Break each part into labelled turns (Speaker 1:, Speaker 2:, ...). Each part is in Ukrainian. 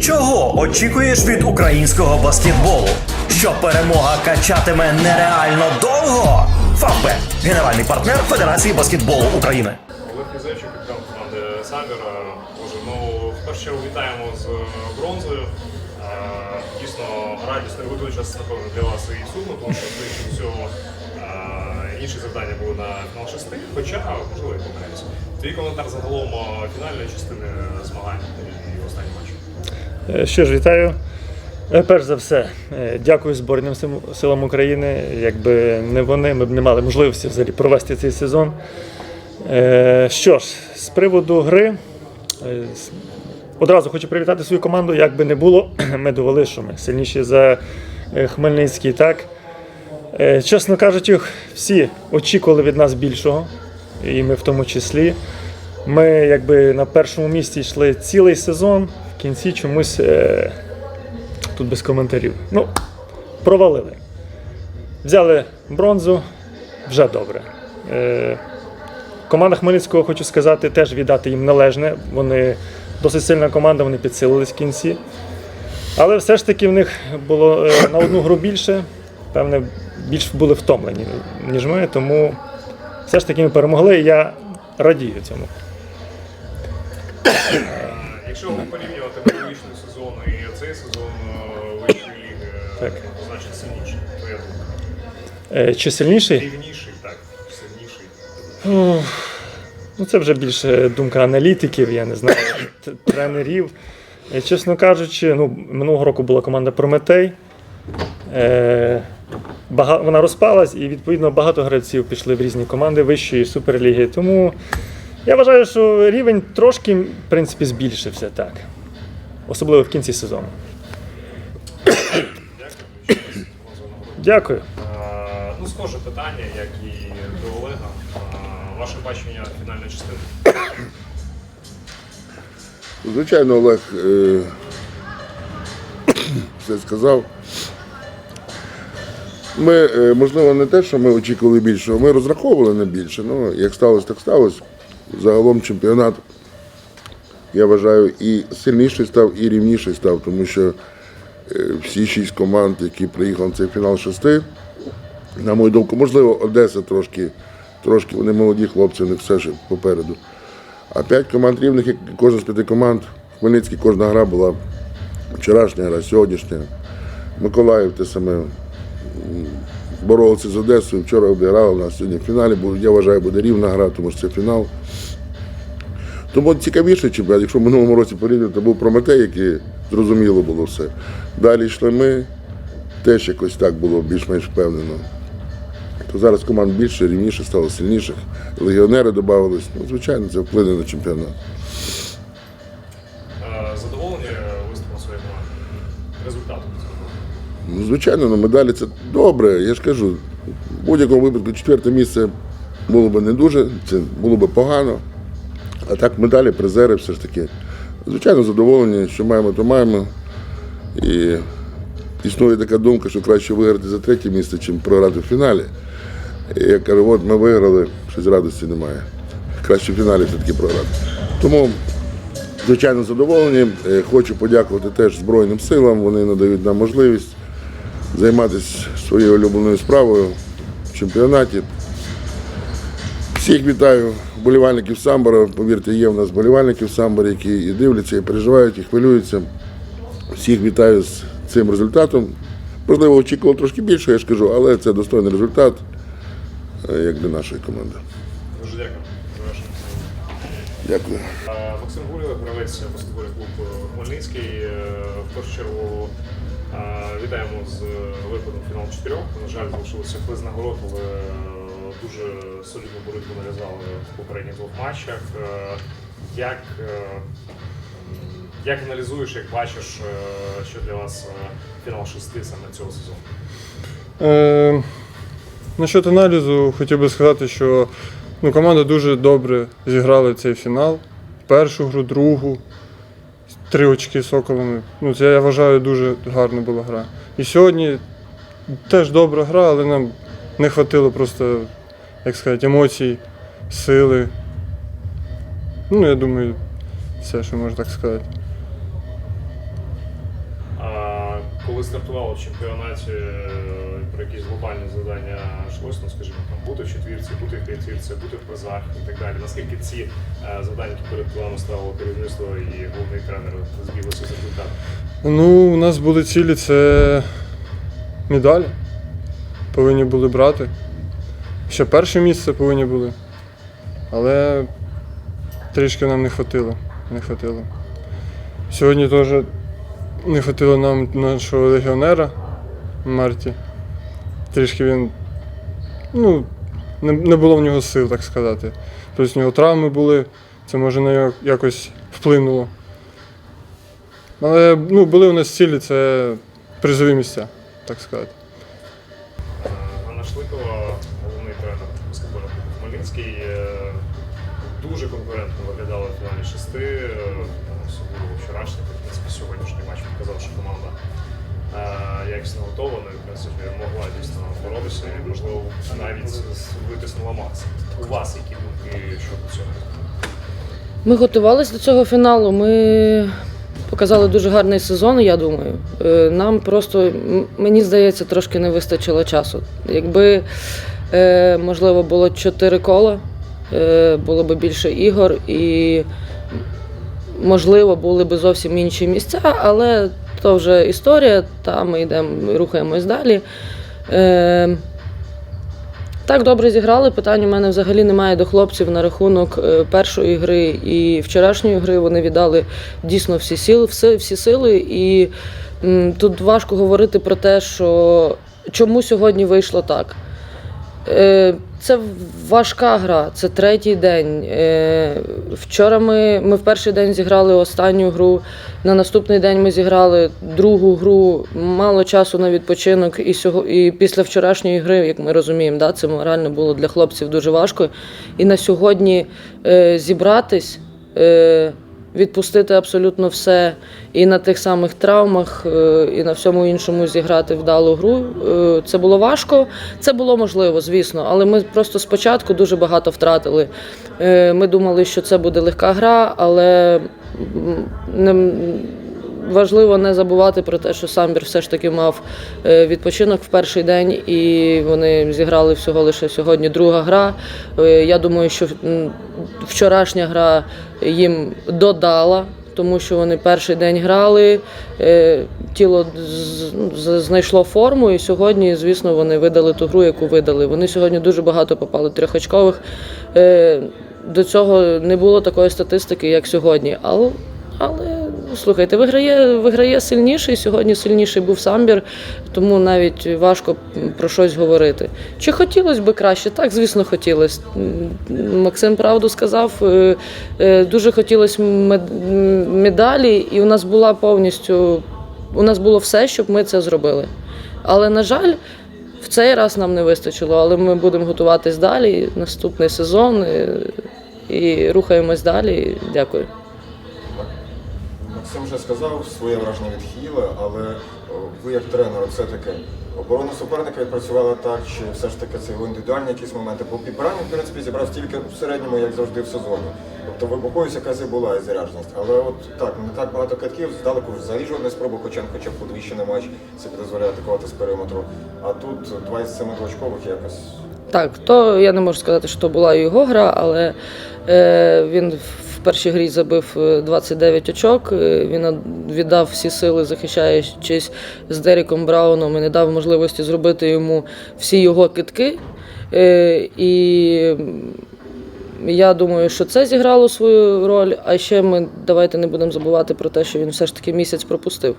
Speaker 1: Чого очікуєш від українського баскетболу? Що перемога качатиме нереально довго? Фавбет – генеральний партнер Федерації баскетболу України.
Speaker 2: Олег Кізевчик, команди Самбіра. Боже, ну в першу чергу вітаємо з е, бронзою. Е, Дійсно радісно час, напевно, для вас і сумно, тому що ближче всього е, інші завдання були на фінал шести, хоча можливо і помиляюся. Твій коментар загалом е, фінальної частини змагань і останній матч.
Speaker 3: Е, Що ж, вітаю. Е, Перш за все, е, дякую Збройним силам України. Якби не вони, ми б не мали можливості взагалі провести цей сезон. Що ж, з приводу гри, одразу хочу привітати свою команду. Як би не було, ми довели, що ми сильніші за Хмельницький. Так? Чесно кажучи, всі очікували від нас більшого, і ми в тому числі. Ми якби на першому місці йшли цілий сезон, кінці чомусь е, тут без коментарів. Ну, провалили. Взяли бронзу, вже добре. Е, команда Хмельницького, хочу сказати, теж віддати їм належне. Вони досить сильна команда, вони підсилились в кінці. Але все ж таки в них було е, на одну гру більше, певне, більш були втомлені, ніж ми, тому все ж таки ми перемогли, і я радію цьому.
Speaker 2: Якщо порівнювати минулорічний сезон і цей сезон е, вищої ліги, е,
Speaker 3: Так.
Speaker 2: значить сильніший, твоя думка.
Speaker 3: Е, Чи сильніший?
Speaker 2: Рівніший, так, сильніший.
Speaker 3: Ну, це вже більше думка аналітиків, я не знаю, тренерів. Чесно кажучи, ну, минулого року була команда Прометей. Е, вона розпалась, і відповідно багато гравців пішли в різні команди вищої суперліги. Тому я вважаю, що рівень трошки, в принципі, збільшився так. Особливо в кінці сезону. Дякую.
Speaker 2: Ну, схоже питання, як і до Олега. Ваше бачення фінальної частини.
Speaker 4: Звичайно, Олег е, все сказав. Ми, е, можливо, не те, що ми очікували більшого, ми розраховували на більше. Ну, як сталося, так сталося. Загалом чемпіонат, я вважаю, і сильніший став, і рівніший став, тому що е, всі шість команд, які приїхали на цей фінал шести, на мою думку, можливо, Одеса трошки, трошки вони молоді хлопці, них все ще попереду. А п'ять команд рівних, як кожна з п'яти команд, Хмельницький кожна гра була вчорашня гра, сьогоднішня. Миколаїв те саме боролися з Одесою, вчора обіграли у нас сьогодні в фіналі. бо Я вважаю, буде рівна гра, тому що це фінал. Тому цікавіше чемпіонат. Якщо в минулому році порівняти, то був Прометей, який зрозуміло було все. Далі йшли ми, теж якось так було більш-менш впевнено. То зараз команд більше, рівніше, стало сильніших. Легіонери додавались. Ну, звичайно, це вплине на чемпіонат. Звичайно, на медалі це добре. Я ж кажу, в будь-якому випадку четверте місце було б не дуже, це було б погано. А так медалі, призери все ж таки. Звичайно, задоволені, що маємо, то маємо. І існує така думка, що краще виграти за третє місце, ніж програти в фіналі. І я кажу, от ми виграли, щось радості немає. Краще в фіналі все-таки програти. Тому Звичайно, задоволені. Е, Хочу подякувати теж Збройним силам. Вони надають нам можливість займатися своєю улюбленою справою в чемпіонаті. Всіх вітаю, вболівальників Самбора. Повірте, є в нас вболівальники в Самборі, які і дивляться, і переживають, і хвилюються. Всіх вітаю з цим результатом. Можливо, очікував трошки більше, я ж кажу, але це достойний результат, е, як для нашої команди.
Speaker 2: Дуже дякую.
Speaker 4: Дякую.
Speaker 2: Е, Максим Гулєв, гравець баскетбольний клуб Хмельницький. Е, В першу чергу вітаємо з виходом фінал чотирьох. На жаль, залишилося без нагород, але е, дуже солідну боротьбу нав'язали в попередніх двох матчах. Е, Як, е, як аналізуєш, як бачиш, е, що для вас е, фінал шести саме цього сезону?
Speaker 5: Е, насчет аналізу хотів би сказати, що ну, команда дуже добре зіграла цей фінал. Першу гру, другу, три очки з соколами. Ну, це я вважаю дуже гарна була гра. І сьогодні теж добра гра, але нам не вистачило просто, як сказати, емоцій, сили. Ну, я думаю, все, що можна так сказати.
Speaker 2: коли стартувало в чемпіонаті е, про якісь глобальні завдання йшлося, ну скажімо, там бути в четвірці, бути в п'ятірці, бути в призах і так далі. Наскільки ці е, завдання, які перед вами ставило керівництво і головний тренер, збіглися з результатом?
Speaker 5: Ну, у нас були цілі це медалі. Повинні були брати. Ще перше місце повинні були. Але трішки нам не хватило. Не хватило. Сьогодні теж не хватило нам нашого легіонера Марті. Трішки він. Ну, не, не було в нього сил, так сказати. Тобто в нього травми були, це може на нього якось вплинуло. Але ну, були у нас цілі, це призові місця, так сказати.
Speaker 2: Е, Анна Шликова, головний тренер баскетбольного Хмельницький, е, дуже конкурентно виглядала в фіналі шести. е, Особливо вчорашній, в принципі, сьогоднішній матч показав, що команда е, якісно готова, ну, і, в принципі, могла дійсно боротися і, можливо, навіть витиснула максимум. У вас які думки щодо цього?
Speaker 6: Ми готувалися до цього фіналу. Ми показали дуже гарний сезон, я думаю. Е, Нам просто, мені здається, трошки не вистачило часу. Якби, е, можливо, було чотири кола, е, було б більше ігор і, можливо, були б зовсім інші місця, але то вже історія, та ми йдемо, рухаємось далі. Е, так добре зіграли. Питань у мене взагалі немає до хлопців на рахунок е, першої гри і вчорашньої гри. Вони віддали дійсно всі сили, всі, всі сили. І м, тут важко говорити про те, що чому сьогодні вийшло так. Е, Це важка гра, це третій день. Е, Вчора ми, ми в перший день зіграли останню гру. На наступний день ми зіграли другу гру, мало часу на відпочинок. І, сього, і після вчорашньої гри, як ми розуміємо, да, це морально було для хлопців дуже важко. І на сьогодні е, зібратись. Е, Відпустити абсолютно все і на тих самих травмах, е, і на всьому іншому зіграти вдалу гру. Е, Це було важко. Це було можливо, звісно, але ми просто спочатку дуже багато втратили. Е, Ми думали, що це буде легка гра, але не, важливо не забувати про те, що самбір все ж таки мав е, відпочинок в перший день, і вони зіграли всього лише сьогодні друга гра. Е, Я думаю, що вчорашня гра їм додала. Тому що вони перший день грали, е, тіло знайшло форму, і сьогодні, звісно, вони видали ту гру, яку видали. Вони сьогодні дуже багато попали трьохочкових. До цього не було такої статистики, як сьогодні. Але, але слухайте, виграє, виграє сильніший. Сьогодні сильніший був самбір, тому навіть важко про щось говорити. Чи хотілося б краще? Так, звісно, хотілося. Максим правду сказав. Е, е, Дуже хотілося мед- медалі, і у нас була повністю. У нас було все, щоб ми це зробили. Але, на жаль, в цей раз нам не вистачило, але ми будемо готуватись далі. Наступний сезон е, і рухаємось далі. Дякую.
Speaker 7: Максим вже сказав своє враження від Хіла, але ви як тренер, це таке. Оборона суперника відпрацювала так, чи все ж таки це його індивідуальні якісь моменти. По підбиранню, в принципі, зібрав стільки в середньому, як завжди в сезоні. Тобто вибуховість якась і була і зарядженість. Але от так, не так багато катків, здалеку взагалі жодної спроби Кочан, хоча б подвищений матч, це дозволяє атакувати з периметру. А тут 27 двочкових якось.
Speaker 6: Так, то я не можу сказати, що була його гра, але е, він першій грі забив е, 29 очок. е, Він віддав всі сили, захищаючись з Деріком Брауном, і не дав можливості зробити йому всі його китки. Е, і я думаю, що це зіграло свою роль. А ще ми давайте не будемо забувати про те, що він все ж таки місяць пропустив.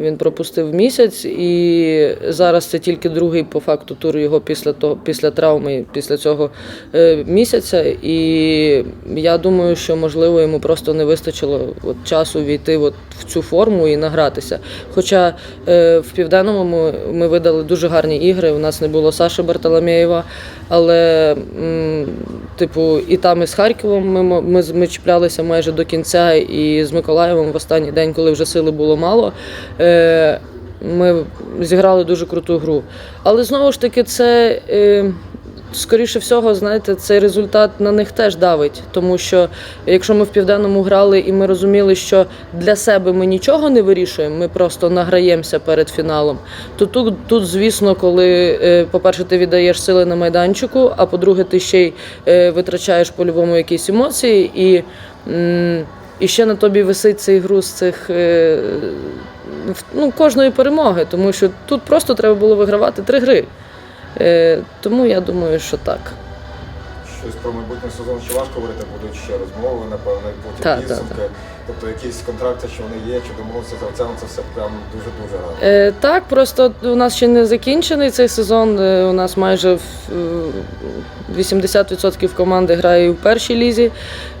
Speaker 6: Він пропустив місяць, і зараз це тільки другий по факту тур його після того, після травми, після цього е, місяця. І я думаю, що можливо йому просто не вистачило от, часу війти от в цю форму і награтися. Хоча е, в південному ми, ми видали дуже гарні ігри. У нас не було Саши Бартоломєєва, але типу, і там, і з Харковом ми, ми, ми чіплялися майже до кінця, і з Миколаєвом в останній день, коли вже сили було мало. Е, ми зіграли дуже круту гру. Але знову ж таки, це. Е, скоріше всього, знаєте, цей результат на них теж давить. Тому що якщо ми в південному грали і ми розуміли, що для себе ми нічого не вирішуємо, ми просто награємося перед фіналом. То тут, тут звісно, коли, е, по-перше, ти віддаєш сили на майданчику, а по-друге, ти ще й витрачаєш по-любому якісь емоції, і, і ще на тобі висить цей груз цих. Ну, кожної перемоги, тому що тут просто треба було вигравати три гри. Е, тому я думаю, що так.
Speaker 7: Щось про майбутній сезон ще важко говорити, будуть ще розмови, напевно, і потім
Speaker 6: Так, так,
Speaker 7: підсумки. Тобто якісь контракти, що вони є, чи домовилися з гравцями, це все прям дуже-дуже рано.
Speaker 6: Е, так, просто у нас ще не закінчений цей сезон. Е, у нас майже в- е, 80% команди грає в першій лізі,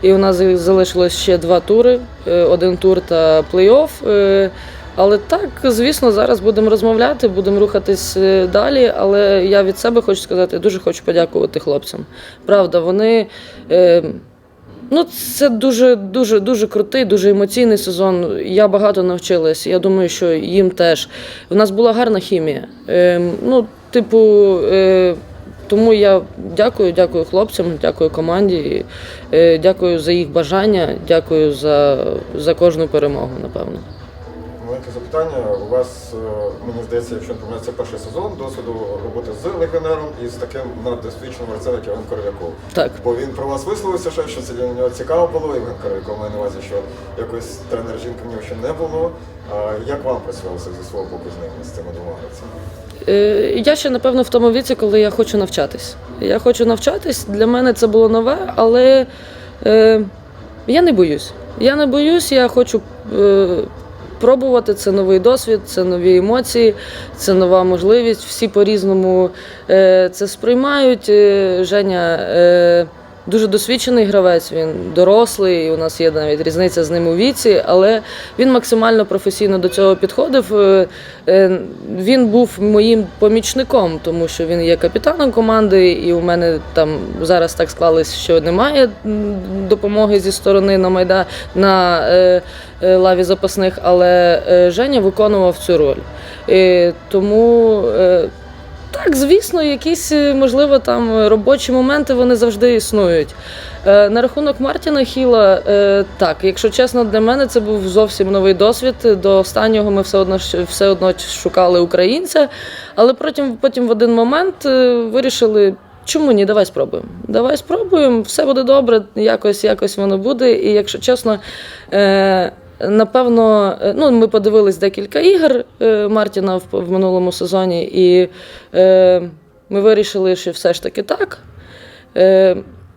Speaker 6: і у нас залишилось ще два тури: е, один тур та плей-офф. Е, але так, звісно, зараз будемо розмовляти, будемо рухатись е, далі. Але я від себе хочу сказати, я дуже хочу подякувати хлопцям. Правда, вони. Е, Ну, це дуже, дуже, дуже крутий, дуже емоційний сезон. Я багато навчилась. Я думаю, що їм теж. У нас була гарна хімія. Е, ну, типу, е, тому я дякую, дякую хлопцям, дякую команді, е, дякую за їх бажання, дякую за, за кожну перемогу, напевно.
Speaker 7: Маленьке запитання. У вас, е, мені здається, якщо не помиляюся, це перший сезон досвіду роботи з легіонером і з таким наддосвідченим гравцем, як Іван Коров'яков.
Speaker 6: Так.
Speaker 7: Бо він про вас висловився, що, що це для нього цікаво було. Іван Коров'яков має на увазі, що якось тренер жінки в нього ще не було. А як вам працювалося зі свого боку з ними, з цими двома гравцями?
Speaker 6: Е, Я ще напевно в тому віці, коли я хочу навчатись. Я хочу навчатись. Для мене це було нове, але е, я не боюсь. Я не боюсь, я хочу е, пробувати. Це новий досвід, це нові емоції, це нова можливість. Всі по-різному е, це сприймають. Е, Женя. Дуже досвідчений гравець, він дорослий, у нас є навіть різниця з ним у віці, але він максимально професійно до цього підходив. Е, е, Він був моїм помічником, тому що він є капітаном команди, і у мене там зараз так склалось, що немає допомоги зі сторони на майда на е, лаві запасних, але Женя виконував цю роль. Тому. Е, так, звісно, якісь, е, можливо, там робочі моменти вони завжди існують. Е, на рахунок Мартіна Хіла, е, так, якщо чесно, для мене це був зовсім новий досвід. До останнього ми все одно все одно шукали українця, але потім, потім в один момент е, вирішили. Чому ні? Давай спробуємо. Давай спробуємо, все буде добре, якось, якось воно буде. І якщо чесно, е, напевно, е, ну, ми подивились декілька ігор е, Мартіна в, минулому сезоні, і е, ми вирішили, що все ж таки так.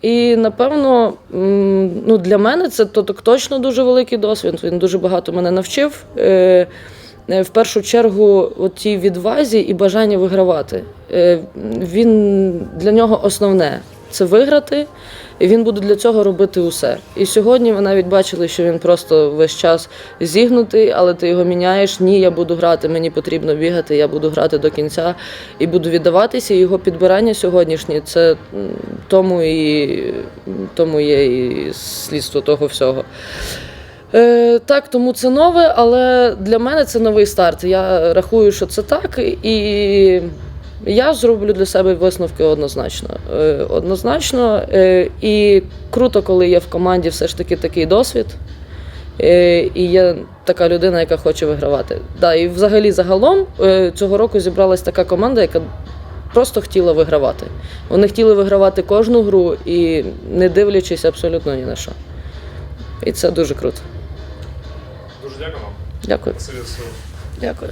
Speaker 6: І напевно, ну, для мене це точно дуже великий досвід. Він дуже багато мене навчив. В першу чергу, тій відвазі і бажання вигравати. Він для нього основне це виграти, він буде для цього робити усе. І сьогодні ви навіть бачили, що він просто весь час зігнутий, але ти його міняєш. Ні, я буду грати, мені потрібно бігати, я буду грати до кінця і буду віддаватися. Його підбирання сьогоднішні це тому і тому є і слідство того всього. Е, так, тому це нове, але для мене це новий старт. Я рахую, що це так, і я зроблю для себе висновки однозначно. Е, однозначно. Е, і круто, коли є в команді все ж таки такий досвід. Е, і є така людина, яка хоче вигравати. Да, і взагалі загалом цього року зібралась така команда, яка просто хотіла вигравати. Вони хотіли вигравати кожну гру і не дивлячись абсолютно ні на що. І це дуже круто.
Speaker 2: Дуже дякую вам.
Speaker 6: Дякую. Дякую.